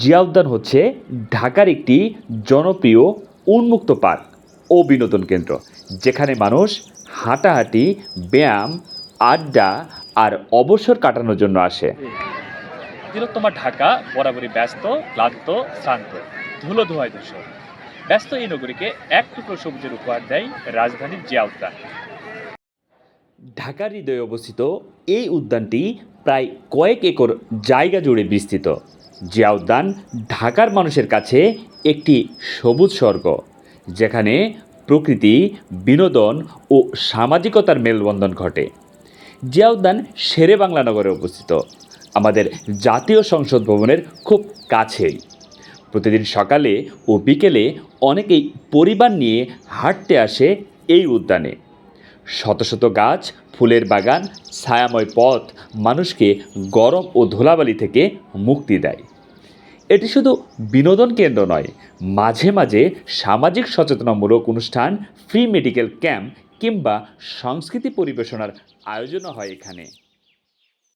জিয়া উদ্যান হচ্ছে ঢাকার একটি জনপ্রিয় উন্মুক্ত পার্ক ও বিনোদন কেন্দ্র যেখানে মানুষ হাঁটাহাঁটি ব্যায়াম আড্ডা আর অবসর কাটানোর জন্য আসে। তিলোত্তমা ঢাকা বরাবরই ব্যস্ত ক্লান্ত শ্রান্ত ধুলো ধোয়ায় দূষণ ব্যস্ত এই নগরীকে এক টুকরো সবুজের উপহার দেয় রাজধানীর জিয়া উদ্যান ঢাকার হৃদয়ে অবস্থিত এই উদ্যানটি প্রায় কয়েক একর জায়গা জুড়ে বিস্তৃত। জিয়া উদ্যান ঢাকার মানুষের কাছে একটি সবুজ স্বর্গ, যেখানে প্রকৃতি, বিনোদন ও সামাজিকতার মেলবন্ধন ঘটে। জিয়া উদ্যান শেরে বাংলা নগরে অবস্থিত। আমাদের জাতীয় সংসদ ভবনের খুব কাছেই। প্রতিদিন সকালে ও বিকেলে অনেকেই পরিবার নিয়ে হাঁটতে আসে এই উদ্যানে। শত শত গাছ, ফুলের বাগান, ছায়াময় পথ মানুষকে গরম ও ধুলাবালি থেকে মুক্তি দেয়। এটি শুধু বিনোদন কেন্দ্র নয়, মাঝে মাঝে সামাজিক সচেতনামূলক অনুষ্ঠান ফ্রি মেডিকেল ক্যাম্প কিংবা সংস্কৃতি পরিবেশনার আয়োজনও হয় এখানে।